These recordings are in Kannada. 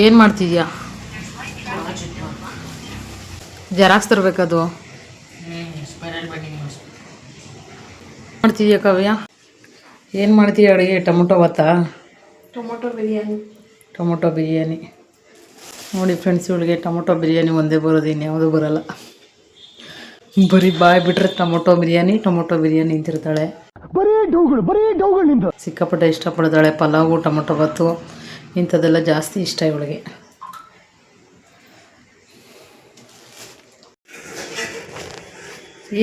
ಏನು ಮಾಡ್ತಿದ್ಯಾ? ಜೆರಾಕ್ಸ್ ತರಬೇಕದು? ಮಾಡ್ತಿದ್ಯಾ ಕವ್ಯ? ಏನು ಮಾಡ್ತೀಯ ಅಡುಗೆ? ಟೊಮೊಟೊ ಭತ್ತ? ಟೊಮೊಟೊ ಬಿರಿಯಾನಿ. ಟೊಮೊಟೊ ಬಿರಿಯಾನಿ. ನೋಡಿ ಫ್ರೆಂಡ್ಸ್ ಇವಳಿಗೆ ಟೊಮೊಟೊ ಬಿರಿಯಾನಿ ಒಂದೇ ಬರೋದು ಇನ್ಯಾವುದೂ ಬರೋಲ್ಲ. ಬರೀ ಬಾಯ್ ಬಿಟ್ರೆ ಟೊಮೊಟೊ ಬಿರಿಯಾನಿ ಟೊಮೊಟೊ ಬಿರಿಯಾನಿ ನಿಂತಿರ್ತಾಳೆ ಸಿಕ್ಕಾಪಟ್ಟೆ ಇಷ್ಟಪಡ್ತಾಳೆ ಪಲಾವು ಟೊಮೊಟೊ ಬಾತು ಇಂಥದ್ದೆಲ್ಲ ಜಾಸ್ತಿ ಇಷ್ಟ ಇವಳಿಗೆ.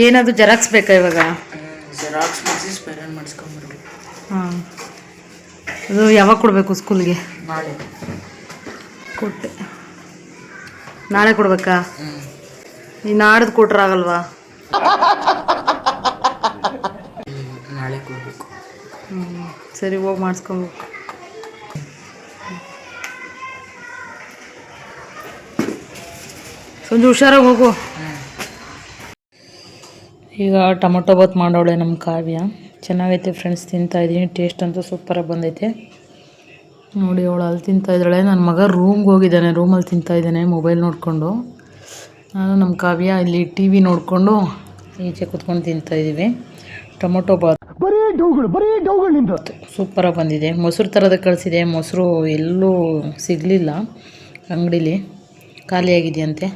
ಏನದು ಜೆರಾಕ್ಸ್ ಬೇಕಾ ಇವಾಗ? ಜೆರಾಕ್ಸ್ ಮಾಡಿಸಿ ಸ್ಪೈರಲ್ ಮಾಡಿಸ್ಕೊಂಬರ್ಬೇಕು ಹಾಂ. ಅದು ಯಾವಾಗ ಕೊಡಬೇಕು ಸ್ಕೂಲ್ಗೆ? ನಾಳೆ. ಕೊಟ್ಟೆ. ನಾಳೆ ಕೊಡ್ಬೇಕಾ? ನೀನು ಈ ನಾಡ್ದು ಕೊಟ್ರೆ ಆಗಲ್ವಾ? ನಾಳೆ ಕೊಡಬೇಕು. ಹ್ಞೂ ಸರಿ ಹೋಗಿ ಮಾಡಿಸ್ಕೋಬೇಕು. ಸಂಜೆ ಹುಷಾರಾಗಿ ಹೋಗು. ಈಗ ಟೊಮೊಟೊ ಬಾತ್ ಮಾಡೋಳೆ ನಮ್ಮ ಕಾವ್ಯ. ಚೆನ್ನಾಗೈತೆ ಫ್ರೆಂಡ್ಸ್ ತಿಂತಾ ಇದ್ದೀನಿ ಟೇಸ್ಟ್ ಅಂತೂ ಸೂಪರಾಗಿ ಬಂದೈತೆ. ನೋಡಿ ಅವಳು ಅಲ್ಲಿ ತಿಂತಾ ಇದ್ದಾಳೆ. ನನ್ನ ಮಗ ರೂಮ್ಗೆ ಹೋಗಿದ್ದಾನೆ ರೂಮಲ್ಲಿ ತಿಂತಾ ಇದ್ದಾನೆ ಮೊಬೈಲ್ ನೋಡಿಕೊಂಡು. ನಾನು ನಮ್ಮ ಕಾವ್ಯ ಇಲ್ಲಿ ಟಿ ವಿ ನೋಡಿಕೊಂಡು ಈಚೆ ಕೂತ್ಕೊಂಡು ತಿಂತಾ ಇದ್ದೀವಿ. ಟೊಮೊಟೊ ಬಾತ್ ಸೂಪರಾಗಿ ಬಂದಿದೆ. ಮೊಸರು ಥರದ ಕಳಿಸಿದೆ. ಮೊಸರು ಎಲ್ಲೂ ಸಿಗಲಿಲ್ಲ ಅಂಗಡೀಲಿ. ಖಾಲಿಯಾಗಿದೆಯಂತೆ.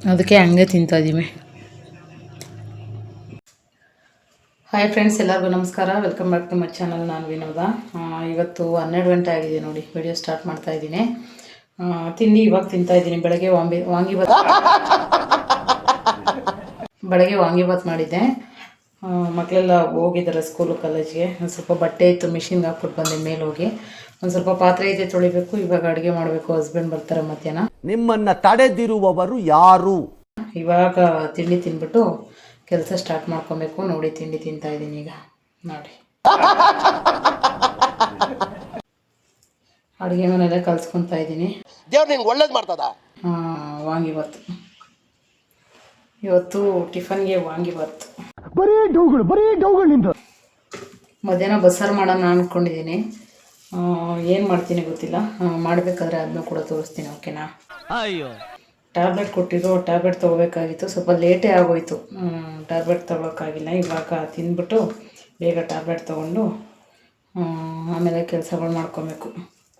ಅದಕ್ಕೆ ಹಂಗೆ ತಿಂತಾ ಇದ್ದೀವಿ ಹಾಯ್ ಫ್ರೆಂಡ್ಸ್ ಎಲ್ಲರಿಗೂ ನಮಸ್ಕಾರ. Welcome back to my channel ನಾನು ವಿನೋದ. ಇವತ್ತು ಹನ್ನೆರಡು ಗಂಟೆ ಆಗಿದೆ ನೋಡಿ ವಿಡಿಯೋ ಸ್ಟಾರ್ಟ್ ಮಾಡ್ತಾ ಇದ್ದೀನಿ. ತಿಂಡಿ ಇವಾಗ ತಿಂತಾ ಇದ್ದೀನಿ. ಬೆಳಗ್ಗೆ ವಾಂಬಿ ವಾಂಗಿಬಾತ್ ಬೆಳಗ್ಗೆ ವಾಂಗಿಬಾತ್ ಮಾಡಿದ್ದೆ. ಮಕ್ಕಳೆಲ್ಲ ಹೋಗಿದ್ದಾರೆ ಸ್ಕೂಲು ಕಾಲೇಜ್ಗೆ ಒಂದು ಸ್ವಲ್ಪ ಬಟ್ಟೆ ಇತ್ತು ಮಿಷಿನ್ಗೆ ಹಾಕ್ಬಿಟ್ಟು ಬಂದೆ ಮೇಲೆ ಹೋಗಿ. ಒಂದು ಸ್ವಲ್ಪ ಪಾತ್ರೆ ಇದೆ ತೊಳಿಬೇಕು, ಇವಾಗ ಅಡುಗೆ ಮಾಡಬೇಕು ಹಸ್ಬೆಂಡ್ ಬರ್ತಾರೆ ಮಧ್ಯಾಹ್ನ. ನಿಮ್ಮನ್ನ ತಡೆದಿರುವವರು ಯಾರು? ಇವಾಗ ತಿಂಡಿ ತಿನ್ಬಿಟ್ಟು ಕೆಲಸ ಸ್ಟಾರ್ಟ್ ಮಾಡ್ಕೊಬೇಕು ನೋಡಿ ತಿಂಡಿ ತಿಂತಾ ಇದ್ದೀನಿ ಈಗ. ನೋಡಿ. ಅಡುಗೆ ಮನೆಯಲ್ಲೇ ಕಲ್ಸ್ಕೊತಾ ಇದ್ದೀನಿ ದೇವ್ರು ನಿಂಗೆ ಒಳ್ಳೇದು ಮಾಡ್ತದ? ವಾಂಗಿಬಾತು ಇವತ್ತು ಟಿಫನ್ಗೆ ವಾಂಗಿಬಾತು ಬರೀ ಡೌಗಳು ಬರೀ ಡೌಗಳು ನಿಂದು. ಮಧ್ಯಾಹ್ನ ಬಸ್ಸಾರು ಮಾಡೋಣ ಅಂದ್ಕೊಂಡಿದ್ದೀನಿ ಏನು ಮಾಡ್ತೀನಿ ಗೊತ್ತಿಲ್ಲ. ಆ, ಮಾಡಬೇಕಾದ್ರೆ ಅದನ್ನು ಕೂಡ ತೋರಿಸ್ತೀನಿ ಓಕೆನಾ? ಅಯ್ಯೋ. ಟ್ಯಾಬ್ಲೆಟ್ ಕೊಟ್ಟಿದ್ದು ಟ್ಯಾಬ್ಲೆಟ್ ತೊಗೋಬೇಕಾಗಿತ್ತು. ಸ್ವಲ್ಪ ಲೇಟೇ ಆಗೋಯ್ತು. ಟ್ಯಾಬ್ಲೆಟ್ ತೊಗೊಳಕ್ಕಾಗಿಲ್ಲ ಇವಾಗ ತಿಂದ್ಬಿಟ್ಟು ಬೇಗ ಟ್ಯಾಬ್ಲೆಟ್ ತೊಗೊಂಡು ಆಮೇಲೆ ಕೆಲಸಗಳು ಮಾಡ್ಕೊಬೇಕು.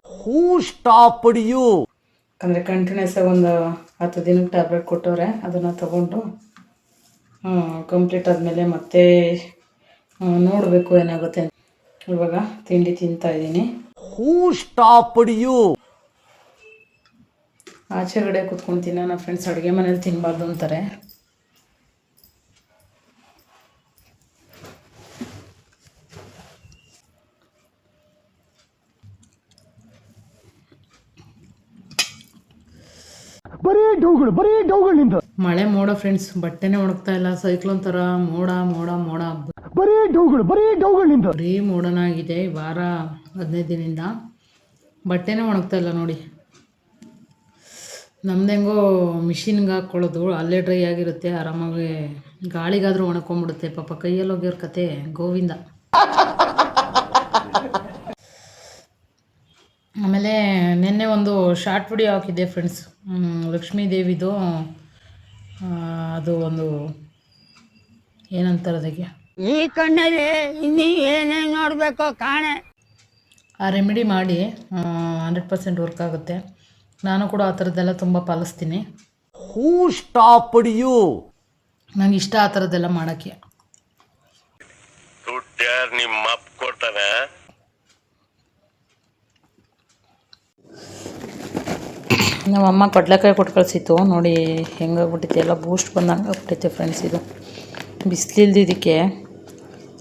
ಹೂ ಸ್ಟಾಪ್ ಯು ಅಂದರೆ ಕಂಟಿನ್ಯೂಸ್ ಆಗಿ ಒಂದು ಹತ್ತು ದಿನಕ್ಕೆ ಟ್ಯಾಬ್ಲೆಟ್ ಕೊಟ್ಟವ್ರೆ ಅದನ್ನು ತೊಗೊಂಡು ಕಂಪ್ಲೀಟ್ ಆದಮೇಲೆ ಮತ್ತೆ ನೋಡಬೇಕು ಏನಾಗುತ್ತೆ ಇವಾಗ ತಿಂಡಿ ತಿಂತಾ ಇದ್ದೀನಿ. ಹೂ ಸ್ಟಾಪ್ ಯು ಆಚೆಗಡೆ ಕುತ್ಕೊಂಡು ತಿನ್ನೋಣ ಫ್ರೆಂಡ್ಸ್ ಅಡುಗೆ ಮನೇಲಿ ತಿನ್ನಬಾರ್ದು ಅಂತಾರೆ. ಬರೀ ಡೌಗಳು ಬರೀ ಡೌಗಳು ನಿಂದು. ಮಳೆ ಮೋಡ ಫ್ರೆಂಡ್ಸ್ ಬಟ್ಟೆನೆ ಒಣಗ್ತಾ ಇಲ್ಲ ಸೈಕ್ಲೋನ್ ತರ ಮೋಡ ಮೋಡ ಮೋಡ ಬರೀ ಡೌಗಳು ಬರೀ ಡೌಗಳಿಂದ ಬರೀ ಮೋಡನಾಗಿದೆ ಈ ವಾರ ಹದಿನೈದು ದಿನದಿಂದ. ಬಟ್ಟೆನೇ ಒಣಗ್ತಾ ಇಲ್ಲ ನೋಡಿ. ನಮ್ದು ಹೆಂಗೋ ಮಿಷಿನ್ಗೆ ಹಾಕ್ಕೊಳ್ಳೋದು ಅಲ್ಲೇ ಡ್ರೈ ಆಗಿರುತ್ತೆ ಆರಾಮಾಗಿ ಗಾಳಿಗಾದರೂ ಒಣಕೊಂಬಿಡುತ್ತೆ ಪಾಪ ಕೈಯಲ್ಲಿ ಹೋಗಿರೋ ಕತೆ ಗೋವಿಂದ. ಆಮೇಲೆ ನಿನ್ನೆ ಒಂದು ಶಾರ್ಟ್ ವಿಡಿಯೋ ಹಾಕಿದ್ದೆ ಫ್ರೆಂಡ್ಸ್ ಲಕ್ಷ್ಮೀ ದೇವಿದು ಅದು ಒಂದು ಏನಂತಾರೆ ಅದಕ್ಕೆ? ಈ ಕಣ್ಣಲ್ಲಿ ಇನ್ನಿ ಏನೇನು ನೋಡಬೇಕೋ ಕಾಣೆ. ಆ ರೆಮಿಡಿ ಮಾಡಿ ಹಂಡ್ರೆಡ್ ಪರ್ಸೆಂಟ್ ವರ್ಕ್ ಆಗುತ್ತೆ. ನಾನು ಕೂಡ ಆ ಥರದ್ದೆಲ್ಲ ತುಂಬ ಪಾಲಿಸ್ತೀನಿ. ಹೂ ಸ್ಟಾಪ್ ಯು ನಂಗೆ ಇಷ್ಟ ಆ ಥರದ್ದೆಲ್ಲ ಮಾಡೋಕ್ಕೆ. ಯಾರು ನಿಮ್ಮ ಅಪ್ಪ ಕೊಡ್ತಾನೆ. ನಮ್ಮ ಅಮ್ಮ ಕಡಲೆಕಾಯಿ ಕೊಟ್ಟು ಕಳಿಸಿತ್ತು. ನೋಡಿ ಹೆಂಗಾಗ್ಬಿಟ್ಟೈತೆ ಎಲ್ಲ ಬೂಸ್ಟ್ ಬಂದಂಗೆ ಆಗ್ಬಿಟ್ಟೈತೆ ಫ್ರೆಂಡ್ಸ್ ಇದು. ಬಿಸಿಲಿಲ್ದಿದ್ದಕ್ಕೆ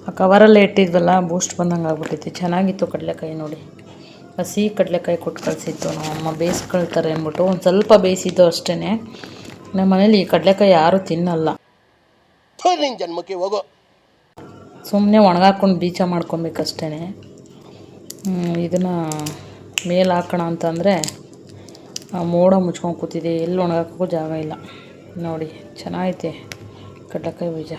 ಆ ಕವರಲ್ಲೇ ಇಟ್ಟಿದ್ವಲ್ಲ ಬೂಸ್ಟ್ ಬಂದಂಗೆ ಆಗ್ಬಿಟ್ಟೈತೆ ಚೆನ್ನಾಗಿತ್ತು ಕಡಲೆಕಾಯಿ ನೋಡಿ. ಹಸಿ ಕಡಲೆಕಾಯಿ ಕೊಟ್ಟು ಕಳಿಸಿತ್ತು ನಮ್ಮ ಅಮ್ಮ ಬೇಯಿಸ್ಕೊಳ್ತಾರೆ ಅಂದ್ಬಿಟ್ಟು ಒಂದು ಸ್ವಲ್ಪ ಬೇಯಿಸಿದ್ದು ಅಷ್ಟೇ ನಮ್ಮ ಮನೇಲಿ ಈ ಕಡಲೆಕಾಯಿ ಯಾರೂ ತಿನ್ನಲ್ಲ. ನಿನ್ ಜನ್ಮಕ್ಕೆ ಹೋಗೋ. ಸುಮ್ಮನೆ ಒಣಗಾಕೊಂಡು ಬೀಜ ಮಾಡ್ಕೊಬೇಕಷ್ಟೇ ಇದನ್ನು ಮೇಲೆ ಹಾಕೋಣ ಅಂತಂದರೆ ಮೋಡ ಮುಚ್ಕೊಂಡು ಕೂತಿದೆ. ಎಲ್ಲಿ ಒಣಗಾಕೋಕ್ಕೂ ಜಾಗ ಇಲ್ಲ. ನೋಡಿ ಚೆನ್ನಾಗೈತೆ ಕಡಲೆಕಾಯಿ ಬೀಜ.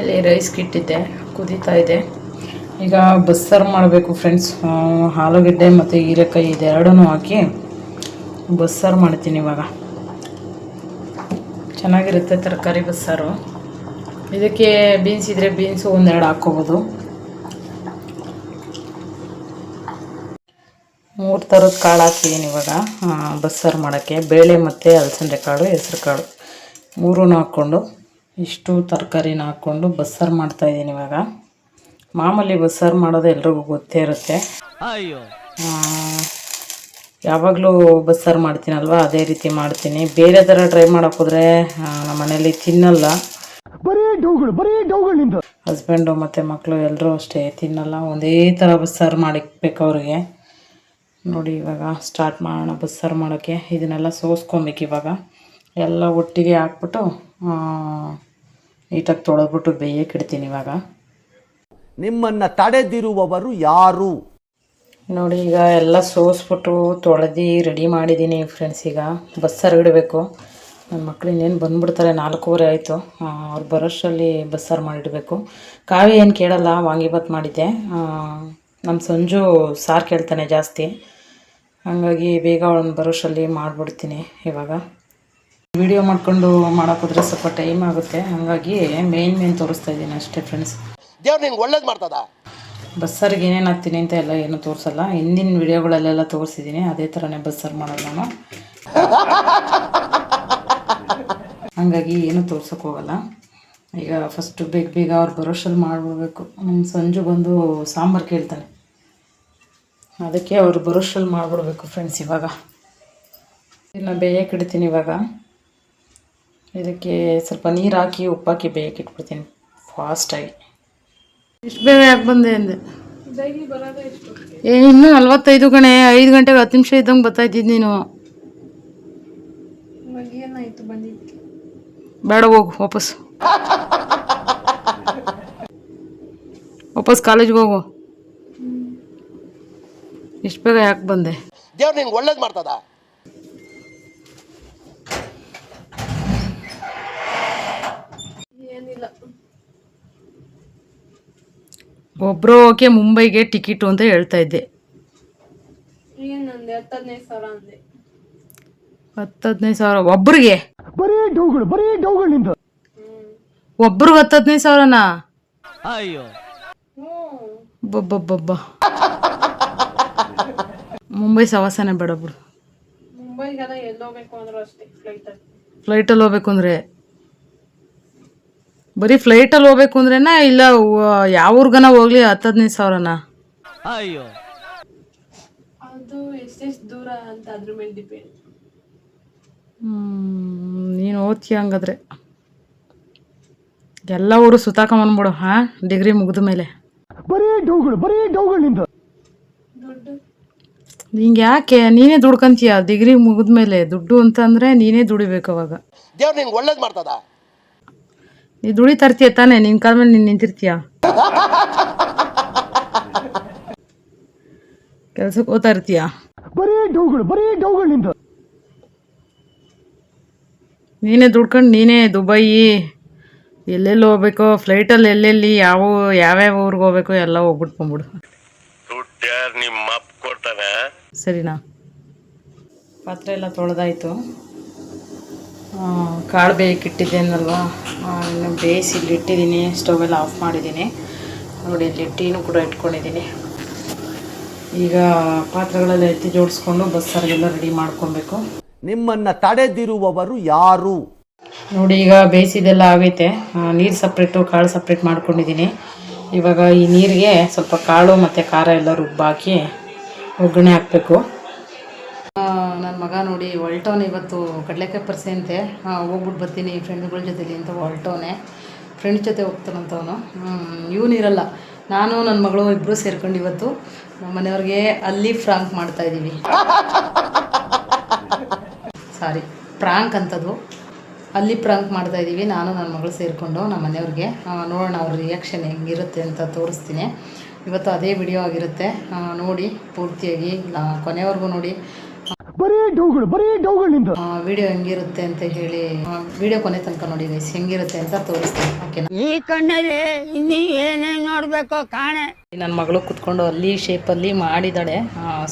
ಇಲ್ಲಿ ರೈಸ್ಗೆ ಇಟ್ಟಿದ್ದೆ ಕುದೀತಾ ಇದೆ. ಈಗ ಬಸ್ಸಾರು ಮಾಡಬೇಕು ಫ್ರೆಂಡ್ಸ್ ಆಲೂಗಡ್ಡೆ ಮತ್ತು ಹೀರೆಕಾಯಿ ಇದೆರಡೂ ಹಾಕಿ ಬಸ್ಸಾರು ಮಾಡ್ತೀನಿ ಇವಾಗ. ಚೆನ್ನಾಗಿರುತ್ತೆ ತರಕಾರಿ ಬಸ್ಸಾರು ಇದಕ್ಕೆ ಬೀನ್ಸ್ ಇದ್ದರೆ ಬೀನ್ಸು ಒಂದೆರಡು ಹಾಕ್ಕೋಬೋದು. ಮೂರು ಥರದ ಕಾಳು ಹಾಕಿದ್ದೀನಿ ಇವಾಗ ಬಸ್ಸಾರು ಮಾಡೋಕ್ಕೆ. ಬೇಳೆ ಮತ್ತು ಅಲಸಂದೆ ಕಾಳು, ಹೆಸ್ರು ಕಾಳು. ಮೂರೂ ಹಾಕ್ಕೊಂಡು ಇಷ್ಟು ತರಕಾರಿನ ಹಾಕ್ಕೊಂಡು ಬಸ್ಸಾರು ಮಾಡ್ತಾಯಿದ್ದೀನಿ ಇವಾಗ. ಮಾಮೂಲಿ ಬಸ್ಸಾರು ಮಾಡೋದು ಎಲ್ರಿಗೂ ಗೊತ್ತೇ ಇರುತ್ತೆ. ಯಾವಾಗಲೂ ಬಸ್ಸಾರು ಮಾಡ್ತೀನಲ್ವ? ಅದೇ ರೀತಿ ಮಾಡ್ತೀನಿ. ಬೇರೆ ಥರ ಟ್ರೈ ಮಾಡೋಕೆ ಹೋದರೆ ನಮ್ಮ ಮನೇಲಿ ತಿನ್ನಲ್ಲ. ಬರೀ ಡೌಗಳು ಬರೀ ಡೌಗಳು ನಿಂದು ಹಸ್ಬೆಂಡು ಮತ್ತು ಮಕ್ಕಳು ಎಲ್ಲರೂ ಅಷ್ಟೇ ತಿನ್ನಲ್ಲ. ಒಂದೇ ಥರ ಬಸ್ಸಾರು ಮಾಡಿಕ್ಬೇಕು ಅವ್ರಿಗೆ. ನೋಡಿ ಇವಾಗ ಸ್ಟಾರ್ಟ್ ಮಾಡೋಣ ಬಸ್ಸಾರು ಮಾಡೋಕ್ಕೆ. ಇದನ್ನೆಲ್ಲ ಸೋಸ್ಕೊಬೇಕು ಇವಾಗ. ಎಲ್ಲ ಒಟ್ಟಿಗೆ ಹಾಕ್ಬಿಟ್ಟು ನೀಟಾಗಿ ತೊಳೆದ್ಬಿಟ್ಟು ಬೇಯಕ್ಕೆ ಇಡ್ತೀನಿ ಇವಾಗ. ನಿಮ್ಮನ್ನು ತಡೆದಿರುವವರು ಯಾರು? ನೋಡಿ ಈಗ ಎಲ್ಲ ಸೋಸ್ಬಿಟ್ಟು ತೊಳೆದು ರೆಡಿ ಮಾಡಿದ್ದೀನಿ ಫ್ರೆಂಡ್ಸ್ ಈಗ ಬಸ್ಸಾರು ಇಡಬೇಕು ನನ್ನ ಮಕ್ಳು ಇನ್ನೇನು ಬಂದುಬಿಡ್ತಾರೆ ನಾಲ್ಕೂವರೆ ಆಯಿತು. ಅವ್ರು ಬರೋಷ್ಟರಲ್ಲಿ ಬಸ್ಸಾರು ಮಾಡಿಡಬೇಕು. ಕಾವಿ ಏನು ಕೇಳಲ್ಲ ವಾಂಗಿಬಾತ್ ಮಾಡಿದ್ದೆ. ನಮ್ಮ ಸಂಜು ಸಾರು ಕೇಳ್ತಾನೆ ಜಾಸ್ತಿ. ಹಾಗಾಗಿ ಬೇಗ ಅವ್ಳನ್ನ ಬರೋಷ್ಟರಲ್ಲಿ ಮಾಡಿಬಿಡ್ತೀನಿ ಇವಾಗ. ವಿಡಿಯೋ ಮಾಡ್ಕೊಂಡು ಮಾಡೋಕ್ಕೋದ್ರೆ ಸ್ವಲ್ಪ ಟೈಮ್ ಆಗುತ್ತೆ. ಹಾಗಾಗಿ ಮೇನ್ ಮೇನ್ ತೋರಿಸ್ತಾ ಇದ್ದೀನಿ ಅಷ್ಟೇ ಫ್ರೆಂಡ್ಸ್ ದೇವ್ರು ನಿಂಗೆ ಒಳ್ಳೇದು ಮಾಡ್ತದ? ಬಸ್ಸಾರಿಗೆ ಏನೇನು ಹಾಕ್ತೀನಿ ಅಂತ ಎಲ್ಲ ಏನು ತೋರಿಸಲ್ಲ. ಹಿಂದಿನ ವಿಡಿಯೋಗಳಲ್ಲೆಲ್ಲ ತೋರಿಸಿದ್ದೀನಿ. ಅದೇ ಥರನೇ ಬಸ್ಸಾರು ಮಾಡೋದು ನಾನು. ಹಾಗಾಗಿ ಏನು ತೋರ್ಸೋಕೆ ಹೋಗಲ್ಲ. ಈಗ ಫಸ್ಟು ಬೇಗ ಬೇಗ ಅವ್ರು ಬರೋಷಲ್ಲಿ ಮಾಡ್ಬಿಡ್ಬೇಕು. ನಮ್ಮ ಸಂಜು ಬಂದು ಸಾಂಬಾರು ಕೇಳ್ತಾನೆ. ಅದಕ್ಕೆ ಅವ್ರು ಬರೋಷಲ್ಲಿ ಮಾಡಿಬಿಡ್ಬೇಕು ಫ್ರೆಂಡ್ಸ್ ಇವಾಗ. ಇದನ್ನ ಬೇಯಕ್ಕೆ ಇಡ್ತೀನಿ ಇವಾಗ. ಇದಕ್ಕೆ ಸ್ವಲ್ಪ ನೀರು ಹಾಕಿ ಉಪ್ಪಾಕಿ ಬೇಯಕ್ಕೆ ಇಟ್ಬಿಡ್ತೀನಿ. ಫಾಸ್ಟಾಗಿ ಎಷ್ಟು ಬೇಗ ಯಾಕೆ ಬಂದೆ ಅಂದೆ? ಏ ಇನ್ನೂ ನಲ್ವತ್ತೈದು ಗಣೆ ಐದು ಗಂಟೆಗೆ ಹತ್ತು ನಿಮಿಷ ಇದ್ದಂಗೆ ಬರ್ತಾ ಇದ್ದಿದ್ದು ನೀನು. ಬೇಡ ಹೋಗು ವಾಪಸ್. ವಾಪಸ್ ಕಾಲೇಜ್ಗೆ ಹೋಗು. ಎಷ್ಟು ಬೇಗ ಯಾಕೆ ಬಂದೆ? ದೇವ್ರು ನಿಂಗೆ ಒಳ್ಳೇದು ಮಾಡ್ತದ? ಒಬ್ರು ಓಕೆ ಮುಂಬೈಗೆ ಟಿಕೆಟು ಅಂತ ಹೇಳ್ತಾ ಇದ್ದೆ. ಹತ್ತದ್ನೈದು ಹದಿನೈದು ಸಾವಿರ ಒಬ್ರಿಗೆ? ಬರೀ ಡೌಗಳು ಬರೀ ಡೌಗಳು ನಿಂದು. ಒಬ್ರಿಗೆ ಹತ್ತು ಹದಿನೈದು ಸಾವಿರನಾ ಬಬ್ಬಬ್ಬಬ್ಬ. ಮುಂಬೈ ಸವಾಸನೆ ಬೇಡ ಬಿಡು. ಫ್ಲೈಟಲ್ಲಿ ಹೋಗ್ಬೇಕು ಅಂದರೆ ಬರೀ ಫ್ಲೈಟಲ್ಲಿ ಹೋಗ್ಬೇಕು ಅಂದ್ರೇನಾ ಇಲ್ಲ ಯಾವ ಊರ್ಗನ ಹೋಗ್ಲಿ ಹತ್ತು ಹದಿನೈದು ಸಾವಿರನಾ ಹ್ಮ್, ನೀನು ಓದ್ತೀಯ ಹಂಗಾದ್ರೆ. ಎಲ್ಲ ಊರು ಸುತ್ತಾಕೊಂಬಂದ್ಬಿಡು ಹಾ? ಡಿಗ್ರಿ ಮುಗಿದ ಮೇಲೆ. ಬರೀ ಡೌಗಳು ಬರೀ ಡೌಗಳು ನಿಂದು. ನಿಂಗೆ ಯಾಕೆ? ನೀನೇ ದುಡ್ಕಂತೀಯ? ಡಿಗ್ರಿ ಮುಗಿದ ಮೇಲೆ ದುಡ್ಡು ಅಂತಂದ್ರೆ ನೀನೇ ದುಡಿಬೇಕು ಅವಾಗ. ದೇವ್ರು ನಿನ್ಗೆ ಒಳ್ಳೇದು ಮಾಡ್ತದ? ನೀ ದುಡಿ ತರ್ತೀಯ ತಾನೆ ನಿನ್ ಕಾಲ ಮೇಲೆ ನೀನು ನಿಂತಿರ್ತೀಯ? ಕೆಲ್ಸಕ್ಕೆ ಹೋಗ್ತಾ ಇರ್ತೀಯ ಬರೀ ಡೌಗಳು ಬರೀ ಡೌಗಳು ನಿಂದು. ನೀನೇ ದುಡ್ಕೊಂಡು ನೀನೇ ದುಬೈ ಎಲ್ಲೆಲ್ಲಿ ಹೋಗ್ಬೇಕೋ ಫ್ಲೈಟಲ್ಲಿ ಎಲ್ಲೆಲ್ಲಿ ಯಾವ ಯಾವ್ಯಾವ ಊರಿಗೆ ಹೋಗ್ಬೇಕು ಎಲ್ಲ ಹೋಗ್ಬಿಟ್ಟು ಬಂದ್ಬಿಡು. ಸರಿನಾ? ಪಾತ್ರೆ ಎಲ್ಲ ತೊಳೆದಾಯಿತು. ಕಾಳು ಬೇಯಕ್ಕೆ ಇಟ್ಟಿದ್ದೇನಲ್ವಾ? ಇನ್ನು ಬೇಯಿಸಿ ಇಲ್ಲಿ ಇಟ್ಟಿದ್ದೀನಿ ಸ್ಟವೆಲ್ಲ ಆಫ್ ಮಾಡಿದ್ದೀನಿ. ನೋಡಿ ಇಲ್ಲಿ ಟೀನು ಕೂಡ ಇಟ್ಕೊಂಡಿದ್ದೀನಿ. ಈಗ ಪಾತ್ರೆಗಳೆಲ್ಲ ಎತ್ತಿ ಜೋಡಿಸ್ಕೊಂಡು ಬಸ್ಸಾರಿಗೆಲ್ಲ ರೆಡಿ ಮಾಡ್ಕೊಬೇಕು. ನಿಮ್ಮನ್ನು ತಡೆದಿರುವವರು ಯಾರು? ನೋಡಿ ಈಗ ಬೇಯಿಸಿದೆಲ್ಲ ಆಗೈತೆ. ನೀರು ಸಪ್ರೇಟು ಕಾಳು ಸಪ್ರೇಟ್ ಮಾಡ್ಕೊಂಡಿದ್ದೀನಿ. ಇವಾಗ ಈ ನೀರಿಗೆ ಸ್ವಲ್ಪ ಕಾಳು ಮತ್ತು ಖಾರ ಎಲ್ಲ ರುಬ್ಬಾಕಿ ಒಗ್ಗರಣೆ ಹಾಕಬೇಕು. ಮಗ ನೋಡಿ ಹೊಲ್ಟವನೆ ಇವತ್ತು ಕಡಲೆಕಾಯಿ ಪರ್ಸೆ ಅಂತೆ. ಹೋಗ್ಬಿಟ್ಟು ಬರ್ತೀನಿ ಫ್ರೆಂಡ್ಗಳ ಜೊತೆಲಿ ಅಂತ ಹೊಲ್ಟವನೆ ಫ್ರೆಂಡ್ಸ್ ಜೊತೆ ಹೋಗ್ತಾನಂತವನು. ಇವನಿರಲ್ಲ ನಾನು ನನ್ನ ಮಗಳು ಇಬ್ಬರು ಸೇರ್ಕೊಂಡು ಇವತ್ತು ನಮ್ಮ ಮನೆಯವ್ರಿಗೆ ಅಲ್ಲಿ ಫ್ರಾಂಕ್ ಮಾಡ್ತಾ ಇದ್ದೀವಿ ಸಾರಿ ಪ್ರಾಂಕ್ ಅಂತದು. ಅಲ್ಲಿ ಪ್ರಾಂಕ್ ಮಾಡ್ತಾ ಇದ್ದೀವಿ ನಾನು ನನ್ನ ಮಗಳು ಸೇರಿಕೊಂಡು ನಮ್ಮ ಮನೆಯವ್ರಿಗೆ ನೋಡೋಣ ಅವ್ರ ರಿಯಾಕ್ಷನ್ ಹೆಂಗಿರುತ್ತೆ ಅಂತ ತೋರಿಸ್ತೀನಿ. ಇವತ್ತು ಅದೇ ವಿಡಿಯೋ ಆಗಿರುತ್ತೆ. ನೋಡಿ, ಪೂರ್ತಿಯಾಗಿ ಕೊನೆವರೆಗೂ ನೋಡಿ. ಬರೀ ಡೌಗಳು ಬರೀ ಡೌಗಳು ನಿಂದು ವಿಡಿಯೋ ಹೆಂಗಿರುತ್ತೆ ಅಂತ ಹೇಳಿ ವಿಡಿಯೋ ಕೊನೆ ತನಕ ನೋಡಿ ಗೈಸ್ ಹೆಂಗಿರುತ್ತೆ ಅಂತ ತೋರಿಸ್ತೀನಿ ಓಕೆನಾ ಈ ಕಣ್ಣಲ್ಲಿ ಇನ್ನಿ ಏನೇನ್ ನೋಡ್ಬೇಕು ಕಾಣೆ. ನನ್ನ ಮಗಳು ಕುತ್ಕೊಂಡು ಅಲ್ಲಿ ಶೇಪಲ್ಲಿ ಮಾಡಿದ್ದಾಳೆ.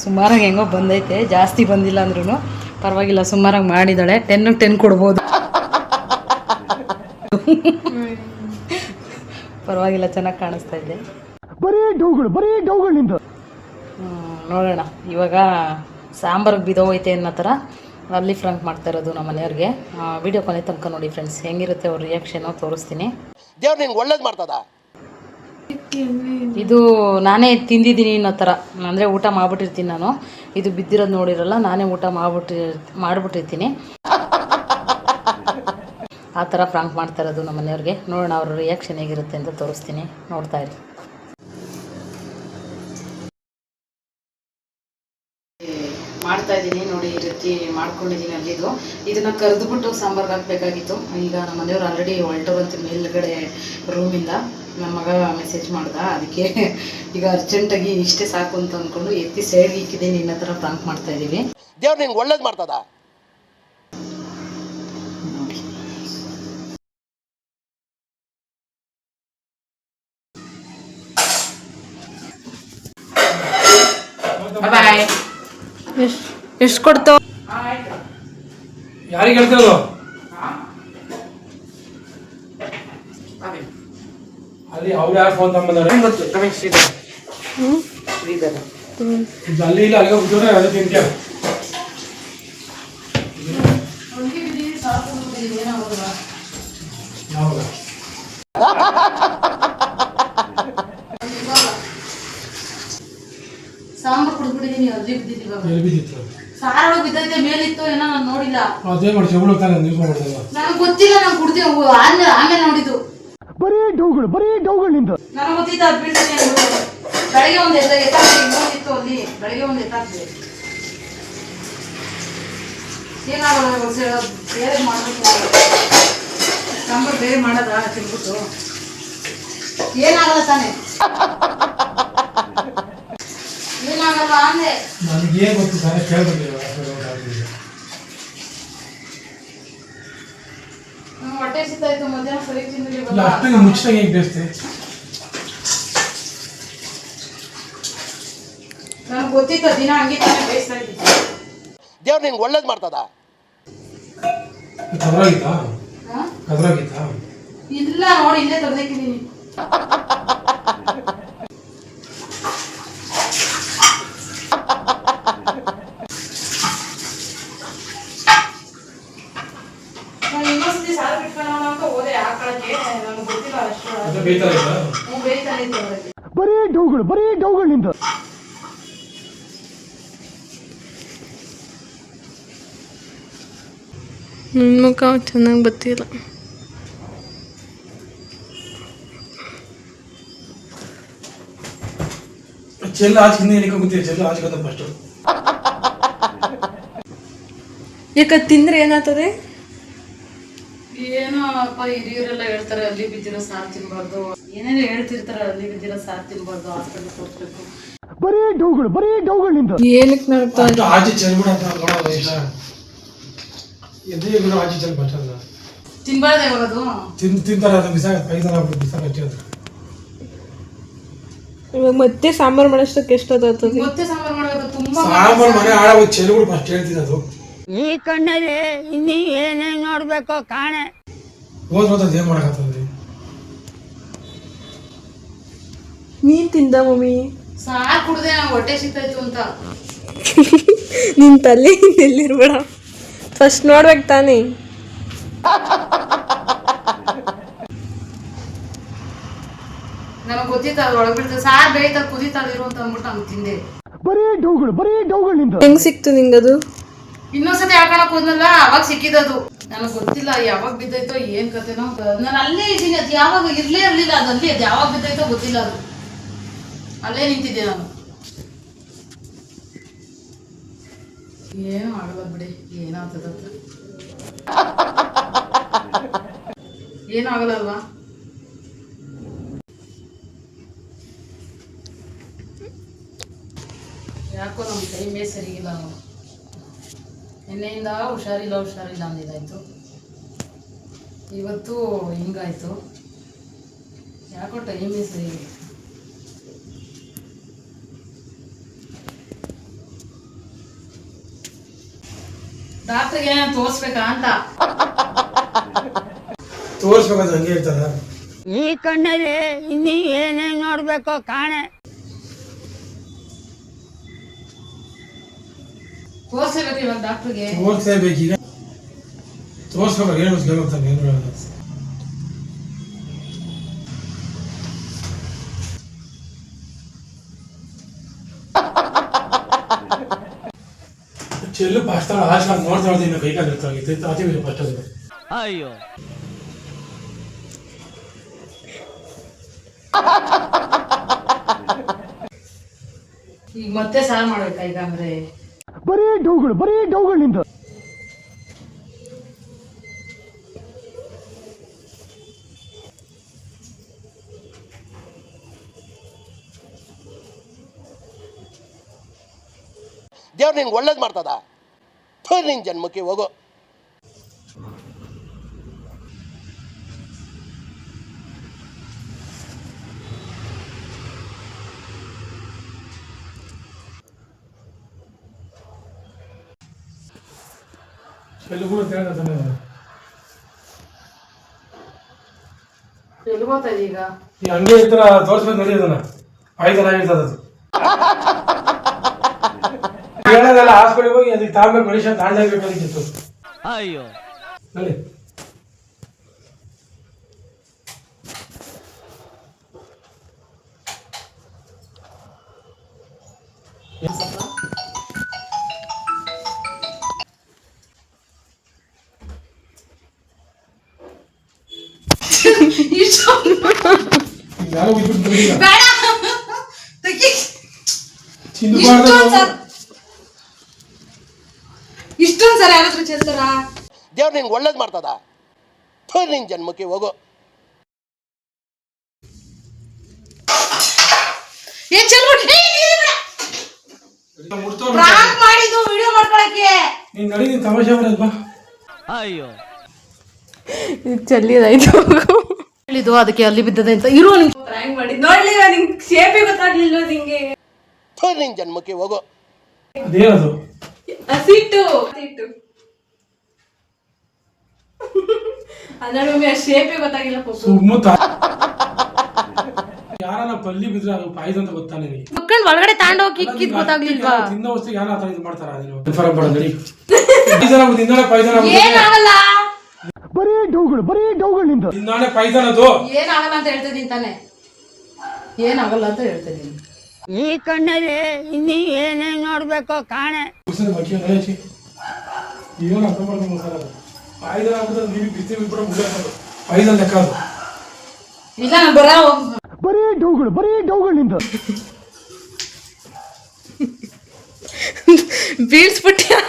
ಸುಮಾರಾಗಿ ಹೆಂಗೋ ಬಂದೈತೆ ಜಾಸ್ತಿ ಬಂದಿಲ್ಲ ಅಂದ್ರೂ ಪರವಾಗಿಲ್ಲ ಸುಮಾರಾಗಿ ಮಾಡಿದ್ದಾಳೆ. ಟೆನ್ಗೆ ಟೆನ್ ಕೊಡ್ಬೋದು. ಪರವಾಗಿಲ್ಲ ಚೆನ್ನಾಗಿ ಕಾಣಿಸ್ತಾ ಇದೆ. ಬರೀ ಡೌಗಳು ಬರೀ ಡೌಗಳು ನಿಂದು ಹ್ಮ್, ನೋಡೋಣ ಇವಾಗ ಸಾಂಬಾರಿಗೆ ಬಿದೋಗೈತೆ ಅನ್ನೋ ಥರ ಅಲ್ಲಿ ಫ್ರಂಕ್ ಮಾಡ್ತಾ ಇರೋದು ನಮ್ಮ ಮನೆಯವ್ರಿಗೆ. ವಿಡಿಯೋ ಕೊನೆ ತನಕ ನೋಡಿ ಫ್ರೆಂಡ್ಸ್ ಹೆಂಗಿರುತ್ತೆ ಅವ್ರ ರಿಯಾಕ್ಷನ್ ತೋರಿಸ್ತೀನಿ. ದೇವ್ರು ನಿಂಗೆ ಒಳ್ಳೇದು ಮಾಡ್ತದ? ಇದು ನಾನೇ ತಿಂದಿದ್ದೀನಿ ಅನ್ನೋ ಥರ. ಅಂದರೆ ಊಟ ಮಾಡ್ಬಿಟ್ಟಿರ್ತೀನಿ ನಾನು. ಇದು ಬಿದ್ದಿರೋದು ನೋಡಿರಲ್ಲ ನಾನೇ ಊಟ ಮಾಡ್ಬಿಟ್ಟಿ ಮಾಡಿಬಿಟ್ಟಿರ್ತೀನಿ. ಆ ಥರ ಫ್ರಾಂಕ್ ಮಾಡ್ತಾ ಇರೋದು ನಮ್ಮ ಮನೆಯವ್ರಿಗೆ. ನೋಡೋಣ ಅವ್ರ ರಿಯಾಕ್ಷನ್ ಹೇಗಿರುತ್ತೆ ಅಂತ ತೋರಿಸ್ತೀನಿ. ನೋಡ್ತಾ ಇರಿ ಮಾಡ್ತಾ ಇದ್ದೀನಿ ನೋಡಿ ಈ ರೀತಿ ಮಾಡ್ಕೊಂಡಿದ್ದೀನಿ ಅಲ್ಲಿದು ಇದನ್ನ ಕರೆದುಬಿಟ್ಟು ಸಾಂಬಾರ್ಗೆ ಹಾಕ್ಬೇಕಾಗಿತ್ತು. ಈಗ ನಮ್ಮ ಮನೆಯವ್ರು ಆಲ್ರೆಡಿ ಅಂತ ಮೇಲ್ಗಡೆ ರೂಮಿಂದ ನಮ್ಮ ಮಗ ಮೆಸೇಜ್ ಮಾಡ್ದ. ಅದಕ್ಕೆ ಈಗ ಅರ್ಜೆಂಟಾಗಿ ಇಷ್ಟೇ ಸಾಕು ಅಂತ ಅಂದ್ಕೊಂಡು ಎತ್ತಿ ಸೈಡ್ಗೆ ಇಕ್ಕಿದ್ದೀನಿ ನಿನ್ನ ಹತ್ರ ಪ್ರಾಂಕ್ ಮಾಡ್ತಾ ಇದ್ದೀವಿ. ದೇವ್ರು ನಿಂಗೆ ಒಳ್ಳೇದು ಮಾಡ್ತದ? ಎಷ್ಟು ಬಾಯ್ ಎಷ್ಟು ಕೊಡ್ತು ಯಾರಿಗೆ ಹೇಳ್ತಿರೋದು? ಅಲ್ಲಿ ಅವ್ರು ಯಾರು ಫೋನ್ ತಗೊಂಬಂದಾರೆ ಗೊತ್ತು ರಮೇಶ್ ಶ್ರೀಧರ್. ಇದು ಅಲ್ಲಿ ಇಲ್ಲ ಅಲ್ಲಿಗೆ ಹೋಗ್ತಾರೆ ಅದು ತಿಂತೀಯ? ಯಾವಾಗ ಸಾಂಬಾರ್ ಕುಡ್ಬಿಟ್ಟಿದ್ದೀನಿ ಅರ್ಜಿ ಎಲ್ಲಿ ಬಿದ್ದಿತ್ತು ಸಾರೊಳಗೆ ಬಿದ್ದೈತೆ ಮೇಲಿತ್ತು ಏನೋ ನಾನು ನೋಡಿಲ್ಲ. ಅದೇ ಮಾಡಿ ಚೆಗಳು ತಾನೆ ನ್ಯೂಸ್ ನನಗೆ ಗೊತ್ತಿಲ್ಲ ನಾನು ಕುಡ್ದೆ ಆಮೇಲೆ ಆಮೇಲೆ ನೋಡಿದ್ದು. ಬರೀ ಡೌಗಳು ಬರೀ ಡೌಗಳು ನಿಂದು ನನಗೆ ಗೊತ್ತಿದ್ದ ಅದು ಬೀಳ್ತೀನಿ. ಬೆಳಗ್ಗೆ ಒಂದು ಎತ್ತ ಇನ್ನೊಂದಿತ್ತು ಅಲ್ಲಿ. ಬೆಳಗ್ಗೆ ಒಂದು ಎತ್ತಾಕ್ಲಿ ಏನಾಗಲ್ಲ ಬೇರೆ ಮಾಡಬೇಕು ಸಾಂಬಾರು ಬೇರೆ ಮಾಡೋದಾ ತಿನ್ಬಿಟ್ಟು. ಏನಾಗಲ್ಲ ತಾನೆ. ಅಂದೆ ನನಗೆ ಗೊತ್ತು ಹೊಟ್ಟೆ ಮಧ್ಯಾಹ್ನ ಸರಿ ಇಲ್ಲ ತಿಂದಿಲ್ಲ ಅಷ್ಟೇ ಮುಚ್ಚಿದಾಗ ಹೇಗೆ ಬೇಯಿಸ್ತೆ ನನಗೆ ಗೊತ್ತಿತ್ತು ದಿನ ಹಂಗೆ ತಾನೇ ಬೇಯಿಸ್ತಾ ಇದ್ದಿದ್ದು. ದೇವ್ರು ನಿಂಗೆ ಒಳ್ಳೇದು ಮಾಡ್ತದ? ಕದ್ರಾಗಿತ್ತಾ? ಹಾ? ಕದ್ರಾಗಿತ್ತಾ? ಇಲ್ಲ ನೋಡಿ ಇಲ್ಲೇ ತೆಗ್ದಿಕ್ಕಿದ್ದೀನಿ ನಾನು ಇನ್ನೊಂದ್ಸತಿ ಸಾರು ಬಿಟ್ಕೊಳ್ಳೋಣ ಅಂತ ಹೋದೆ ಹಾಕೊಳಕ್ಕೆ ನನಗೆ ಗೊತ್ತಿಲ್ಲ ಅಷ್ಟು ಮತ್ತೆ ಬೇಯ್ತಾರ ಇಲ್ಲ ಹ್ಞೂ ಬೇಯ್ತಾನೆ ಇತ್ತು ಅವರಲ್ಲಿ ಬರೀ ಡೌಗಳು ಬರೀ ಡೌಗಳು ನಿಂದು. ನನ್ನ ಮುಖ ಚೆನ್ನಾಗಿ ಬರ್ತಿಲ್ಲ. ಚೆಲ್ಲ ಆಚೆ ಹಿಂದೆ ಏನಕ್ಕೆ ಗೊತ್ತಿಲ್ಲ ಚೆಲ್ಲ ಆಚೆ ಗೊತ್ತ ಫಸ್ಟು ಯಾಕ ತಿಂದ್ರೆ ಏನಾಗ್ತದೆ? ಏನೋ ಅಪ್ಪ ಹಿರಿಯರೆಲ್ಲ ಹೇಳ್ತಾರೆ ಅಲ್ಲಿ ಬಿದ್ದಿರೋ ಸಾರು ತಿನ್ಬಾರ್ದು. ಏನೇನೋ ಹೇಳ್ತಿರ್ತಾರೆ ಅಲ್ಲಿ ಬಿದ್ದಿರೋ ಸಾರು ತಿನ್ಬಾರ್ದು ಹಾಸ್ಪಿಟಲ್ ತೋರಿಸ್ಬೇಕು ಬರೀ ಡೌಗಳು ಬರೀ ಡೌಗಳು ನಿಂದು ಏನಕ್ಕೆ ನಡ್ತಾ ಅಷ್ಟು ಆಚೆ ಚೆಲ್ಬಿಡ ಅಂತ ನೋಡೋದು ಇಷ್ಟ ಎದೆ ಬಿಡು ಆಚೆ ಚೆಲ್ ಫಸ್ಟ್ ಅಲ್ಲ ತಿನ್ಬಾರ್ದೆ ಇವಾಗ ಅದು ತಿನ್ ತಿಂತಾರೆ ಅದು ಬಿಸಾಕ ಕೈದಾರ ಆಗ್ಬಿಟ್ಟು ಬಿಸಾಕ ಅಷ್ಟೇ ಅದು ಇವಾಗ ಮತ್ತೆ ಸಾಂಬಾರ್ ಮಾಡೋಷ್ಟಕ್ಕೆ ಎಷ್ಟೊತ್ತಾಗ್ತದೆ ಗೊತ್ತೇ ಸಾಂಬಾರು ಮಾಡಬೇಕು ತುಂಬಾ ಸಾಂಬಾರು ಮನೆ ಹಾಳಾಗೋದು ಚೆಲ್ಬಿಡು ಫಸ್ಟ್ ಹೇಳ್ತೀನಿ ಅದು. ಈ ಕಣ್ಣಲ್ಲಿ ಇನ್ನೀ ಏನೇನ್ ನೋಡಬೇಕು ಕಾಣೆ. ಹೋದ್ ಹೋದ್ ಏನ್ ಮಾಡಕತ್ತದ್ರಿ ನೀನ್ ತಿಂದ ಮಮ್ಮಿ. ಸಾಕು ಕುಡ್ದೆ ನಂಗೆ ಹೊಟ್ಟೆ ಸಿಗ್ತಾಯಿತ್ತು ಅಂತ. ನಿನ್ ತಲೆ ಎಲ್ಲಿರ್ಬೇಡ ಫಸ್ಟ್ ನೋಡ್ಬೇಕು ತಾನೇ. ನನಗೆ ಗೊತ್ತಿತ್ತು ಅದು ಒಳಗೆ ಬೀಳ್ತದೆ ಸಾರು ಬೇಯ್ತಾ ಕುದೀತಾ ಇರು ಅಂತ ಅಂದ್ಬಿಟ್ಟು ಹಂಗೆ ತಿಂದೆ. ಬರೀ ಡೌಗಳು ಬರೀ ಡೌಗಳು ನಿಂದು. ಹೆಂಗ್ ಸಿಕ್ತು ನಿಂಗದು? ಇನ್ನೊಂದ್ಸತಿ ಹಾಕೊಳಕ್ ಹೋದ್ನಲ್ಲ ಅವಾಗ ಸಿಕ್ಕಿದದು ನನಗೆ ಗೊತ್ತಿಲ್ಲ ಯಾವಾಗ ಬಿದ್ದೈತೋ ಏನ್ ಕತೆನೋ ನಾನು ಅಲ್ಲೇ ಇದ್ದೀನಿ ಅದು ಯಾವಾಗ ಇರ್ಲೇ ಇರ್ಲಿಲ್ಲ ಅದು ಅಲ್ಲಿ ಅದು ಯಾವಾಗ ಬಿದ್ದೈತೋ ಗೊತ್ತಿಲ್ಲ ಅದು. ಅಲ್ಲೇ ನಿಂತಿದ್ದೆ ನಾನು. ಏನು ಮಾಡಬಾರ್ದು ಬಿಡಿ, ಏನಾಗ್ತದ ಏನು ಯಾಕೋ ನಮ್ಮ ಟೈಮೇ ಸರಿಗಿಲ್ಲ ನಾವು ನಿನ್ನೆಯಿಂದ ಹುಷಾರಿಲ್ಲ ಹುಷಾರಿಲ್ಲ ಅಂದಿದ್ದಾಯ್ತು. ಇವತ್ತು ಹಿಂಗಾಯ್ತು. ಯಾಕೋ ಟೈಮೇ ಸರಿ ಡಾಕ್ಟ್ರಿಗೆ ತೋರಿಸ್ಬೇಕಾ ಅಂತ. ತೋರಿಸ್ಬೇಕಾದ್ರೆ ಹಂಗೆ ಇರ್ತಾರ ಈ ಕಣ್ಣಲ್ಲಿ ಇನ್ನೀ ಏನೇನ್ ನೋಡ್ಬೇಕೋ ಕಾಣೆ. ತೋರಿಸ್ಬೇಕು ಇವಾಗ ಡಾಕ್ಟ್ರಿಗೆ. ತೋರಿಸ್ಲೇಬೇಕೀಗ ತೋರಿಸ್ಬೇಕು ಏನು ಗೊತ್ತಾಗ ಏನು ಹೇಳೋದು ಚೆಲ್ಲು ಫಸ್ಟ್ ಆಶ್ ನೋಡ್ತಾ ನೋಡ್ತಾ ಇನ್ನು ಕೈ ಕಾಲು ಇರ್ತಾಗಿತ್ತು ಅತಿ ಫಸ್ಟ್ ಅದು ಈಗ ಮತ್ತೆ ಸಾರು ಮಾಡ್ಬೇಕಾ ಈಗ ಅಂದ್ರೆ? ಬರೀ ಡೌಗಳು ಬರೀ ಡೌಗಳು ನಿಂದು ದೇವ್ರು ನಿನ್ಗೆ ಒಳ್ಳೇದು ಮಾಡ್ತದ? ಥು, ನಿನ್ನ ಜನ್ಮಕ್ಕೆ ಹೋಗೋ. ಹೋಗ್ತಾ ಇದೆ ಈಗ? ಈ ಹಂಗೆ ಇರ್ತಾರ ತೋರಿಸ್ಬೇಕು ನೋಡಿ ಐದರ ಆಗಿರ್ತದ ಅದು. ಹೇಳೋದೆಲ್ಲ ಹಾಸ್ಪಿಟಲ್ಗೆ ಹೋಗಿ ಅದಕ್ಕೆ ತಾಂಬೇಕು ಮೆಡಿಷನ್ ತಾಂಡಾಗಬೇಕಾಗಿತ್ತು ಅಯ್ಯೋ ನೋಡಿ ಯಾರೋ ಬಿಟ್ಬಿಟ್ಟು ಬಂದಿಲ್ಲ. ಚಿಂದ್ಬಾರ್ದು. ಇಷ್ಟೊಂದ್ ಸಲ ಚೆಲ್ತಾರ ದೇವ್ರು ನಿಂಗೆ ಒಳ್ಳೇದು ಮಾಡ್ತದ? ಥು, ನಿನ್ ಜನ್ಮಕ್ಕೆ ಹೋಗು. ಏನ್ ಚೆಲ್ಬಿಟ್ಟು ಮಾಡಿದ್ದು ವಿಡಿಯೋ ಮಾಡ್ಕೊಳಕ್ಕೆ. ನೀನ್ ನಡಿ ನೀನ್ ತಮಾಷೆ ಮಾಡೋದು ಬಾ. ಚೆಲ್ಲಿದಾಯ್ತು ಹೇಳಿದ್ದು ಅದಕ್ಕೆ ಅಲ್ಲಿ ಬಿದ್ದದೆ ಅಂತ. ಇರೋ ನಿಂಗೆ ಪ್ರಾಂಕ್ ಮಾಡಿ ನೋಡ್ಲಿಲ್ಲ ನಿಂಗೆ ಶೇಪೇ ಗೊತ್ತಾಗ್ಲಿಲ್ಲ ನಿಂಗೆ? ಥು, ನಿನ್ ಜನ್ಮಕ್ಕೆ ಹೋಗು. ಅದೇನದು ಹಸಿಟ್ಟು ಹಸಿಟ್ಟು ಅಂದ್ರೆ ಮಮ್ಮಿ ಆ ಶೇಪೇ ಗೊತ್ತಾಗಿಲ್ಲ ಪಾಪ ಸುಮ್ಮುತ್ತ ಯಾರನ್ನ ಪಲ್ಲಿ ಬಿದ್ರೆ ಅದು ಪಾಯ್ದು ಅಂತ ಗೊತ್ತಾ ನಿನಗೆ. ಮಕ್ಕಳು ಒಳಗಡೆ ಗೊತ್ತಾಗ್ಲಿಲ್ವಾ ತಿನ್ನೋ ವಸ್ತು ಯಾರ ಆತರ ಇದು ಮಾಡ್ತಾರ ನೀನು ಕನ್ಫರ್ಮ್ ಮಾಡ ನಡಿ. ಪಾಯ್ದನ ನಿಂದಾನೆ ಪಾಯ್ದನ ಏನಾಗಲ್ಲ? ಬರೀ ಡೌಗಳು ಬರೀ ಡೌಗಳು ನಿಂದು. ನಿಂದಾನೆ ಪೈಸನ ಅದು ಏನಾಗಲ್ಲ ಅಂತ ಹೇಳ್ತಿದ್ದೀನಿ ತಾನೆ. ಏನಾಗಲ್ಲ ಅಂತ ಹೇಳ್ತಿದ್ದೀನಿ ಈ ಕಣ್ಣಲ್ಲಿ ಇನ್ನೀ ಏನೇನ್ ನೋಡ್ಬೇಕು ಕಾಣೆ. ಏನು ಅರ್ಥ ಮಾಡ್ಕೊಂಡು ಸರ್ ಅದು ಪಾಯ್ದನ ಆಗ್ಬಿಟ್ಟು ನೀವು ಬಿಸಿ ಬಿಟ್ಬಿಟ್ಟು ಮುಗಿದ ಪಾಯ್ದನ ಲೆಕ್ಕ ಅದು ಇಲ್ಲ ನಾನು ಬರ ಬರೀ ಡೌಗಳು ಬರೀ ಡೌಗಳು ನಿಂದು. ಬೀಳ್ಸ್ಬಿಟ್ಯಾ